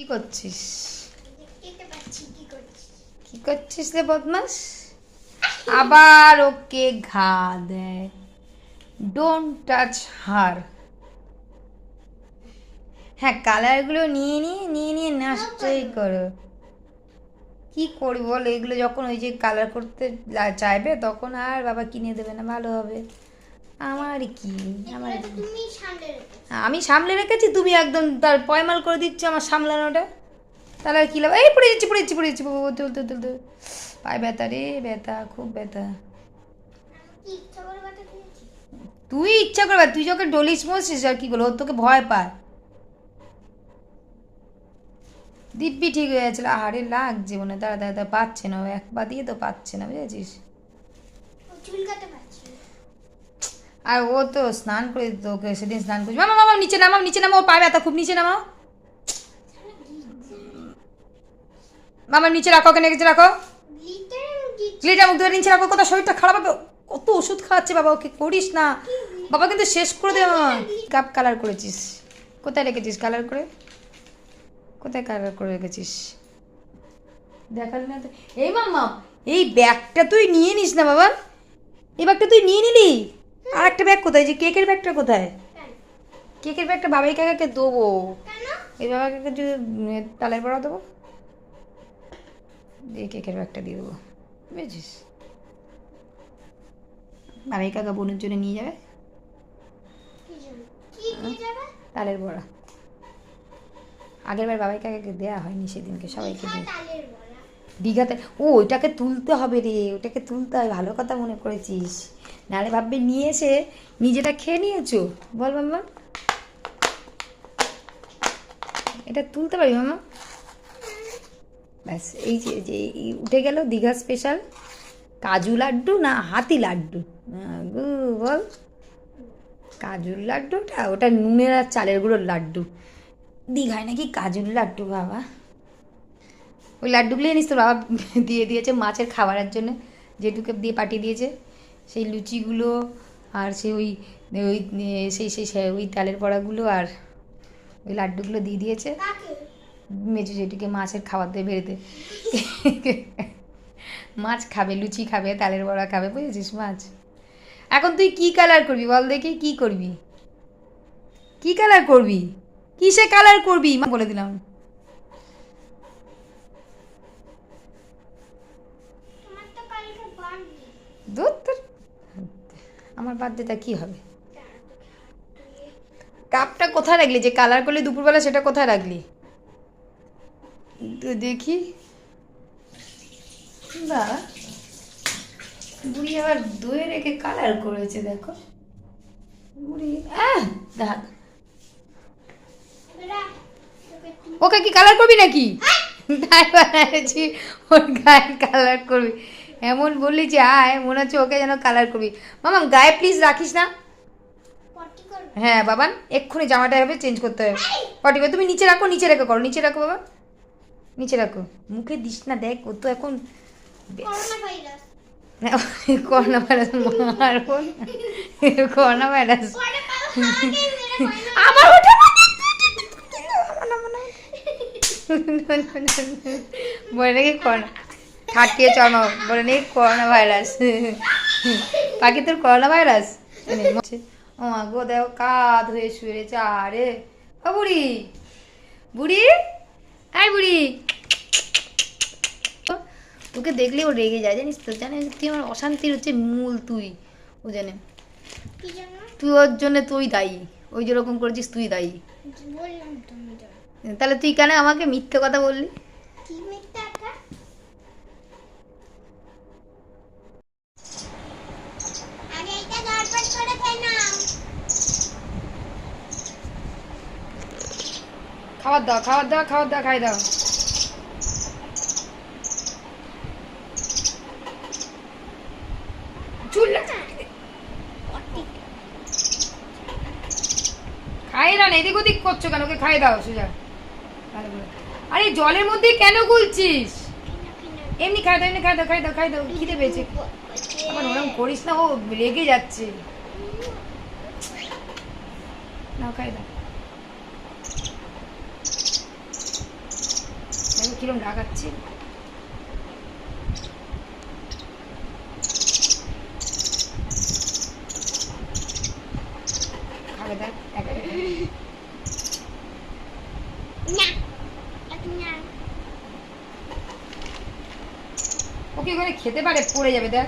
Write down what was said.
কি করছিস? কি করছিস? রে বদমাস? আবার ওকে ঘা দেয়। ডোন্ট টাচ হার হ্যাঁ কালারগুলো নিয়ে নিয়ে নিয়ে নিয়ে নষ্টই করো। কি করবি বল? এগুলো যখন ওই যে কালার করতে চাইবে তখন আর বাবা কিনে দেবে না ভালো হবে। আমার কি? আমার আমি সামলে রেখেছি তুমি একদম তার পয়মাল করে দিচ্ছ আমার সামলানোটা। তাহলে আর কি লাভ? এই পড়ে যাচ্ছি পড়ে যাচ্ছি পড়ে যাচ্ছি তুল তুল তুল তুল পায়ে ব্যথা রে ব্যথা খুব ব্যথা। তুই ইচ্ছা করবে তুই যখন ডলিস মসিস আর কি ওর তোকে ভয় পায়। দিব্যি ঠিক হয়ে গেছিল। আরে লাগছে মনে হয়, দাঁড়া দাঁড়া পাচ্ছে না একবার দিয়ে তো পাচ্ছে না বুঝেছিস? আর ও তো স্নান করে দিত ওকে সেদিন স্নান করছি। মামা মামা, নিচে নামাও নিচে নামাও পায়ে ব্যথা খুব নিচে নামাও। মামা, নিচে রাখো, ওকে নিচে রাখো। গ্লিটার মুখ ধরে নিচে রাখো কত শরীরটা খারাপ হবে। কত ওষুধ খাওয়াচ্ছে বাবা, ওকে করিস না। বাবা, কিন্তু শেষ করে দে মামা কাপ কালার করেছিস। কোথায় রেখেছিস কালার করে? কোথায় কালার করে রেখেছিস? দেখালি না এই মাম্মা এই ব্যাগটা তুই নিয়ে নিস না বাবা। এই ব্যাগটা তুই নিয়ে নিলি? আর একটা ব্যাগ কোথায় যে কেকের ব্যাগটা কোথায়? কেকের ব্যাগটা বাবাই কাকাকে দেবো। কেন? বাবা বাবাকে যদি তালের বড়া দেবো। দিয়ে কেকের ব্যাগটা দিয়ে দেবো। বুঝেছিস? বাবাই কাকা বোনের জন্য নিয়ে যাবে। তালের বড়া। আগের বার বাবাই কাকাকে দেওয়া হয়নি সেদিনকে সবাইকে দিয়ে। দীঘাতে ও ওইটাকে তুলতে হবে রে ওটাকে তুলতে হয় ভালো কথা মনে করেছিস। নাহলে ভাববে নিয়ে এসে নিজেটা খেয়ে নিয়েছো। বল মাম্মা এটা তুলতে পারি মামা? ব্যাস এই যে যে উঠে গেল দীঘা স্পেশাল কাজু লাড্ডু না হাতি লাড্ডু? গু, বল। কাজুর লাড্ডুটা ওটা নুনের আর চালের গুঁড়োর লাড্ডু। দীঘায় নাকি কাজুর লাড্ডু বাবা। ওই লাড্ডুগুলো জানিস তো বাবা দিয়ে দিয়েছে মাছের খাবারের জন্য যেটুকু দিয়ে পাঠিয়ে দিয়েছে। সেই লুচিগুলো আর সেই ওই ওই সেই সেই ওই তালের বড়াগুলো আর ওই লাড্ডুগুলো দিয়ে দিয়েছে। মেজু যেটুকে মাছের খাবার দিয়ে বেরোতে মাছ খাবে লুচি খাবে তালের বড়া খাবে বুঝেছিস মাছ? এখন তুই কি কালার করবি বল দেখি কি করবি? কি কালার করবি? কিসে কালার করবি? মা বলে দিলাম। দুধ তোর আমার বার্থডেটা কি হবে? কাপটা কোথায় রাখলি? যে কালার করলি দুপুরবেলা সেটা কোথায় রাখলি? দেখি। বা বুড়ি আবার দইয়ে রেখে কালার করেছে দেখো। বুড়ি আহ দেখ। ওকে কি কালার করবি নাকি? তাই বানাচ্ছি ওর গায়ে কালার করবি। এমন বললি যে আয় মনে হচ্ছে ওকে যেন কালার করবি। মামা গায়ে প্লিজ রাখিস না। হ্যাঁ বাবান এক্ষুনি জামাটা হবে চেঞ্জ করতে হবে। পটিবে তুমি নিচে রাখো নিচে রেখে করো নিচে রাখো বাবা। নিচে রাখো। মুখে দিস না দেখ ও তো এখন করোনা ভাইরাস মারবো করোনা ভাইরাস আমার ওটা বলে নাকি করোনা খাটিয়ে চলো বলে নাকি করোনা ভাইরাস পাখি তোর করোনা ভাইরাস ও গো দেখো কাত হয়ে শুয়ে রয়েছে আরে। ও বুড়ি বুড়ি আয় বুড়ি। তোকে দেখলে ও রেগে যায় জানিস তো জানিস তুই আমার অশান্তির হচ্ছে মূল তুই ও জানে। তুই ওর জন্য তুই দায়ী ওই যেরকম করেছিস তুই দায়ী। তাহলে তুই কেন আমাকে মিথ্যে কথা বললি কি মিথ্যা একটা আগে এটা গড়বড় করে খেয়ে নাও খাবার দাও খাবার দাও খাবার দাও, খাই দাও। খাই না, এদিক ওদিক করছ কেন? ওকে খাই দাও আরে, জলের কেন এমনি দাও এমনি দাও, খাই দাও খাই দাও পেয়েছে। আবার ওরকম করিস না, ও রেগে যাচ্ছে। খাই দাও। কিরম ডাকাচ্ছি খাবে দেখ একা একা। না ও কি করে খেতে পারে? পড়ে যাবে দেখ।